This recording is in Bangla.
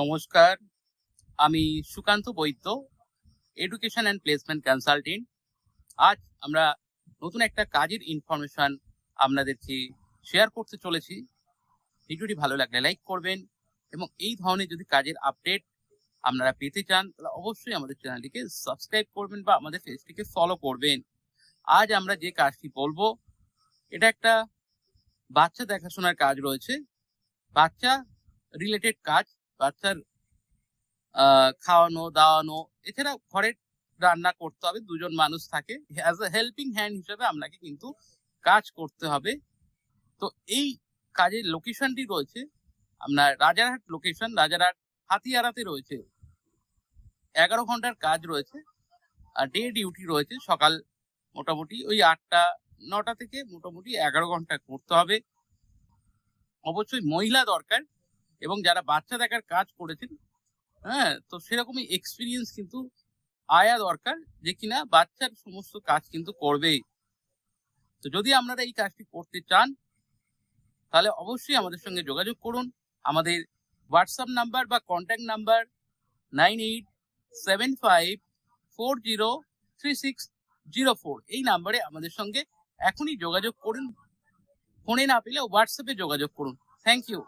নমস্কার, আমি Sukanta Baidya education and placement consultant আজ আমরা নতুন একটা কাজের ইনফরমেশন আপনাদেরকে শেয়ার করতে চলেছি। ভিডিওটি ভালো লাগলে লাইক করবেন এবং এই ধরনের যদি কাজের আপডেট আপনারা পেতে চান, তাহলে অবশ্যই আমাদের চ্যানেলটিকে সাবস্ক্রাইব করবেন বা আমাদের পেজটিকে ফলো করবেন। আজ আমরা যে কাজটি বলব, এটা একটা বাচ্চা দেখাশোনার কাজ রয়েছে। বাচ্চা রিলেটেড কাজ, বাচ্চার খাওয়ানো, দাওয়ানো, এছাড়া ঘরে রান্না করতে হবে, দুজন মানুষ থাকে। অ্যাজ এ হেল্পিং হ্যান্ড হিসেবে আপনাকে কিন্তু কাজ করতে হবে। তো এই কাজের লোকেশনটি রয়েছে আপনার রাজারহাট লোকেশন রাজারহাট হাতিয়ারাতে রয়েছে। এগারো ঘণ্টার কাজ রয়েছে, আর ডে ডিউটি রয়েছে সকাল মোটামুটি ওই আটটা, নটা থেকে মোটামুটি এগারো ঘণ্টা করতে হবে। অবশ্যই মহিলা দরকার এবং যারা বাচ্চা দেখার কাজ করেছেন হ্যাঁ তো সেরকমই এক্সপিরিয়েন্স কিন্তু আয়া দরকার যে কিনা বাচ্চার সমস্ত কাজ কিন্তু করবে তো যদি আপনারা এই কাজটি করতে চান, তাহলে অবশ্যই আমাদের সঙ্গে যোগাযোগ করুন। আমাদের হোয়াটসঅ্যাপ নাম্বার বা contact number nine eight seven five four zero three six zero four এই নাম্বারে আমাদের সঙ্গে এখনই যোগাযোগ করুন। ফোনে না পেলে হোয়াটসঅ্যাপে যোগাযোগ করুন। Thank you